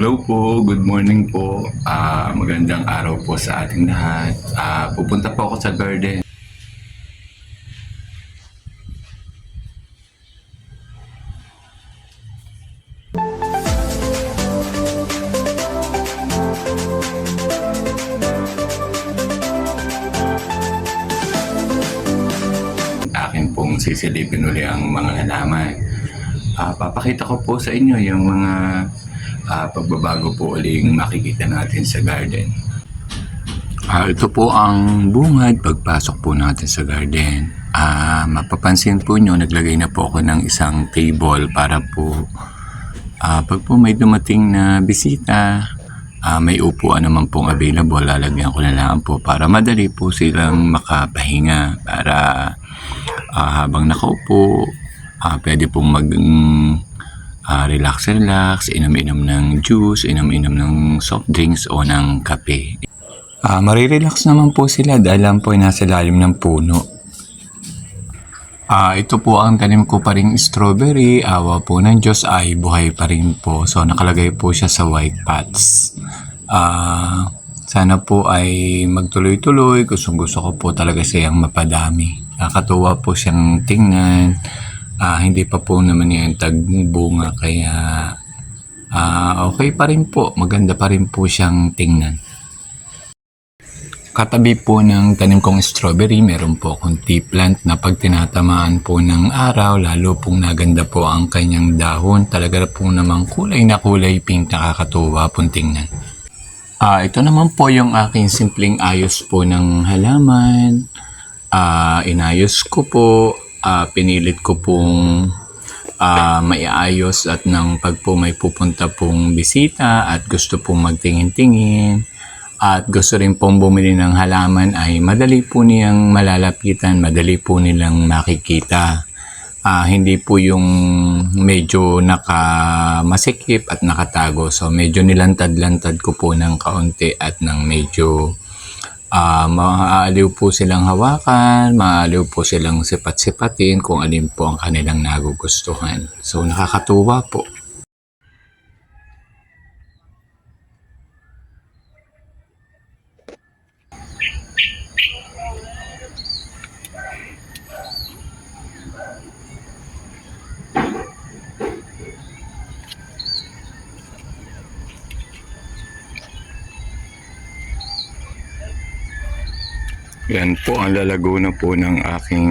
Hello po, good morning po. Ah, magandang araw po sa ating lahat. Ah, pupunta po ako sa garden. Akin pong sisilipin uli ang mga halaman. Ah, papakita ko po sa inyo yung mga ah, pagbabago po uling makikita natin sa garden. Ah, ito po ang bungad pagpasok po natin sa garden. Ah, mapapansin po nyo, naglagay na po ako ng isang table para po ah, pag po may dumating na bisita, ah, may upuan naman pong available. Lalagyan ko na lang po para madali po silang makapahinga para ah, habang nakaupo, ah, pwede pong mag ah, relax relax, inom-inom ng juice, inom-inom ng soft drinks o ng kape. Ah, marirelax naman po sila dahil lang po ay nasa lalim ng puno. Ah, ito po ang tanim ko pa ring strawberry. Awa po ng Diyos ay buhay pa rin po. So nakalagay po siya sa white pots. Ah, sana po ay magtuloy-tuloy. Gustong gusto ko po talaga siyang mapadami. Nakakatuwa po siyang tingnan. Ah, hindi pa po naman yan tagbunga kaya ah, okay pa rin po. Maganda pa rin po siyang tingnan. Katabi po ng tanim kong strawberry, meron po akong tea plant na pag tinatamaan po ng araw, lalo pong naganda po ang kanyang dahon. Talaga po namang kulay na kulay pink, nakakatuwa pong tingnan. Ah, ito naman po yung aking simpleng ayos po ng halaman. Ah, inayos ko po, ah, pinilit ko pong ah, maiayos at nang pag po may pupunta pong bisita at gusto pong magtingin-tingin at gusto rin pong bumili ng halaman ay madali po niyang malalapitan, madali po nilang makikita. Ah, hindi po yung medyo nakamasikip at nakatago. So medyo nilantad-lantad ko po ng kaunti at ng medyo ah maaaliw po silang hawakan, maaaliw po silang sipat-sipatin kung alin po ang kanilang nagugustuhan. So nakakatuwa po. Yan po ang lalago na po ng aking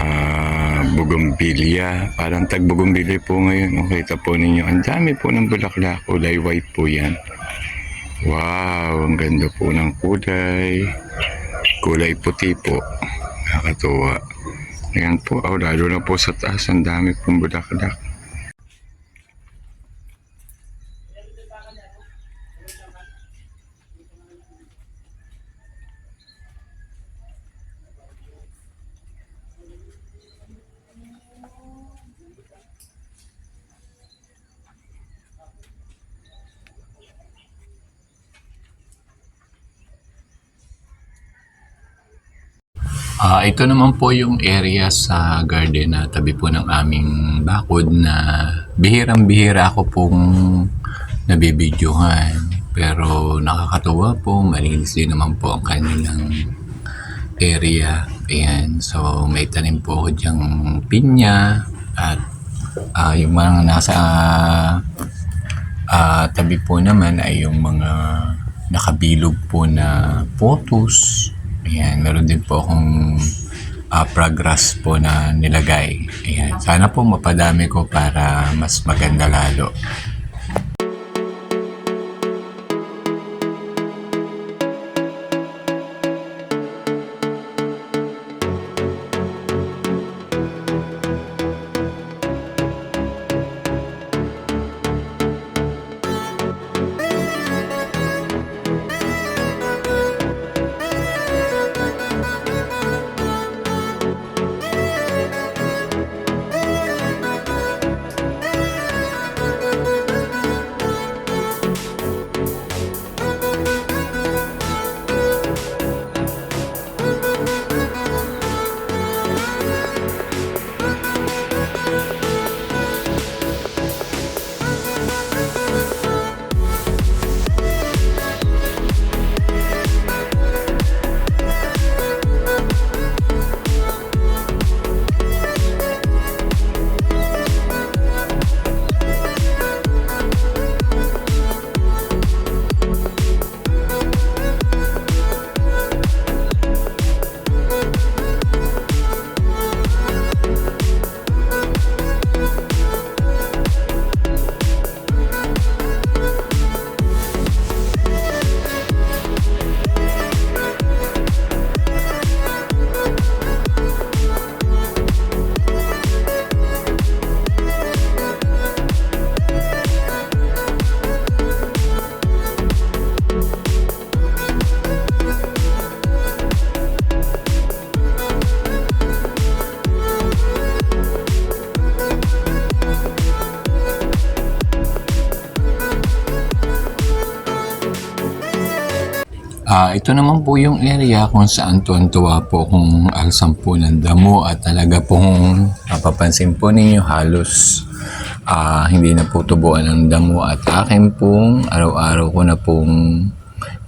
ah bugumbilya. Parang tagbugumbilya po ngayon. O, kita po ninyo. Ang dami po ng bulaklak. Kulay white po yan. Wow, ang ganda po ng kulay. Kulay puti po. Nakakatuwa. Ayan po. Oh, lalo na po sa taas. Ang dami pong bulaklak. Ah, ito naman po yung area sa garden na tabi po ng aming bakod na bihirang-bihira ako pong nabibidyohan. Pero nakakatuwa po, malinis din naman po ang kanilang area. Ayan, so may tanim po ako dyang pinya at ah, yung mga nasa ah, tabi po naman ay yung mga nakabilog po na photos. Ayan, meron din po akong uh, progress po na nilagay. Ayan, sana po mapadami ko para mas maganda lalo. Ah, ito naman po yung area kung saan tuwan-tuwa po kung alsam po ng damo at talaga pong mapapansin po ninyo halos ah, hindi na po tubuan ng damo at akin pong araw-araw ko na pong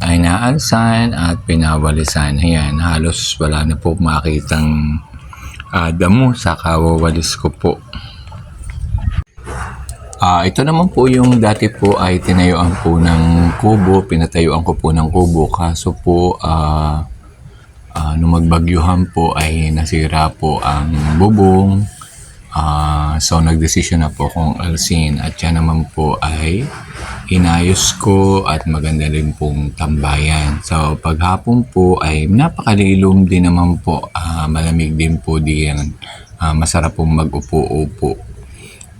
ay naalsan at pinawalisan. Ayan, halos wala na po makitang ah, damo sa kawawalis ko po. Ah, ito naman po yung dati po ay tinayuan po ng kubo, pinatayuan ko po ng kubo kaso po ah ah, nung magbagyuhan po ay nasira po ang bubong. Ah, so nagdesisyon na po kung alsin at yan naman po ay inayos ko at maganda rin pong tambayan. So paghapon po ay napakalilom din naman po, Ah, malamig din po diyan. Ah, masarap pong mag-upo-upo.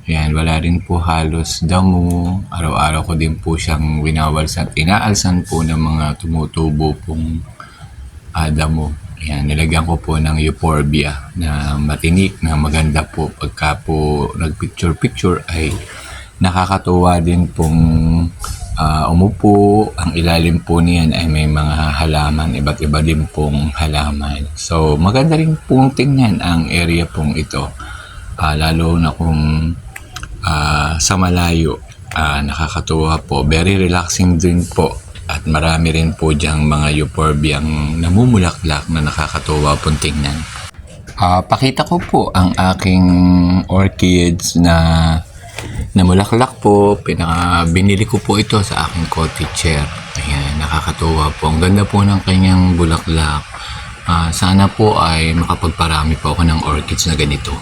Yan, wala rin po halos damo. Araw-araw ko din po siyang winawalsan. Inaalsan po ng mga tumutubo pong ah, damo. Yan, nilagyan ko po ng euphorbia na matinik na maganda po. Pagka po nag-picture-picture ay nakakatuwa din pong ah, umupo. Ang ilalim po niyan ay may mga halaman, iba't iba din pong halaman. So, maganda rin pong tingnan ang area pong ito. Ah, lalo na kung ah, sa malayo. Ah, nakakatuwa po. Very relaxing din po. At marami rin po diyang mga euphorbiang namumulaklak na nakakatuwa pong tingnan. Ah, pakita ko po ang aking orchids na namulaklak po. Pinaka, binili ko po ito sa aking cottage chair. Ayan, nakakatuwa po. Ang ganda po ng kanyang bulaklak. Ah, sana po ay makapagparami po ako ng orchids na ganito.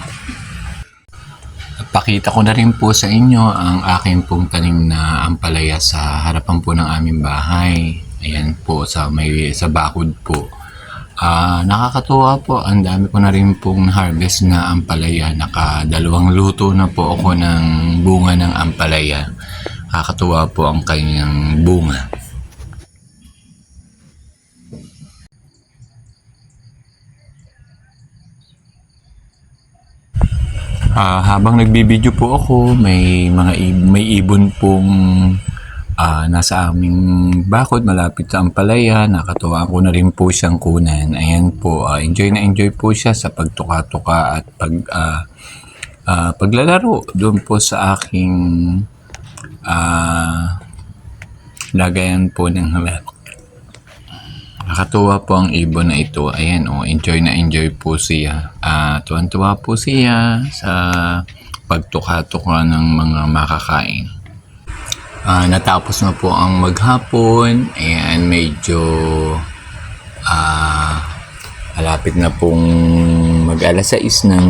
Pakita ko na rin po sa inyo ang aking pong tanim na ampalaya sa harapan po ng aming bahay. Ayan po sa may sa bakod po. Ah, nakakatuwa po. Ang dami ko na rin pong harvest na ampalaya. Nakadalawang luto na po ako ng bunga ng ampalaya. Nakakatuwa po ang kanyang bunga. Ah, habang nagbibideo po ako, may mga may ibon pong ah, nasa aming bakod malapit sa Ampalaya. Nakatuwa ko na rin po siyang kunan. Ayan po, ah, enjoy na enjoy po siya sa pagtuka-tuka at pag ah, ah, paglalaro doon po sa aking ah, lagayan po ng Nakatuwa po ang ibon na ito. Ayan, oh, enjoy na enjoy po siya. Ah, tuwan-tuwa po siya sa pagtuka-tuka ng mga makakain. Ah, natapos na po ang maghapon. Ayan, medyo ah, malapit na pong mag alas 6 ng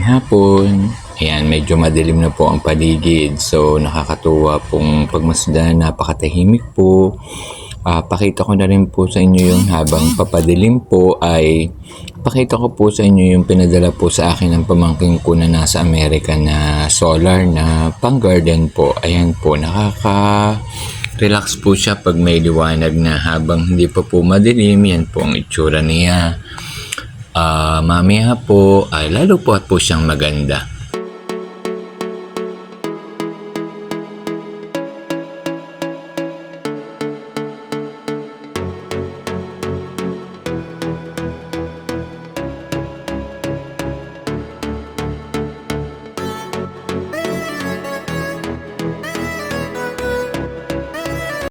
hapon. Ayan, medyo madilim na po ang paligid. So, nakakatuwa pong pagmasdan. Napakatahimik po. Ah, pakita ko na rin po sa inyo yung habang papadilim po ay pakita ko po sa inyo yung pinadala po sa akin ng pamangking ko na nasa Amerika na solar na pang garden po. Ayan po, nakaka relax po siya pag may liwanag na habang hindi pa po madilim. Yan po ang itsura niya. Ah, mamaya po ay lalo po at po siyang maganda.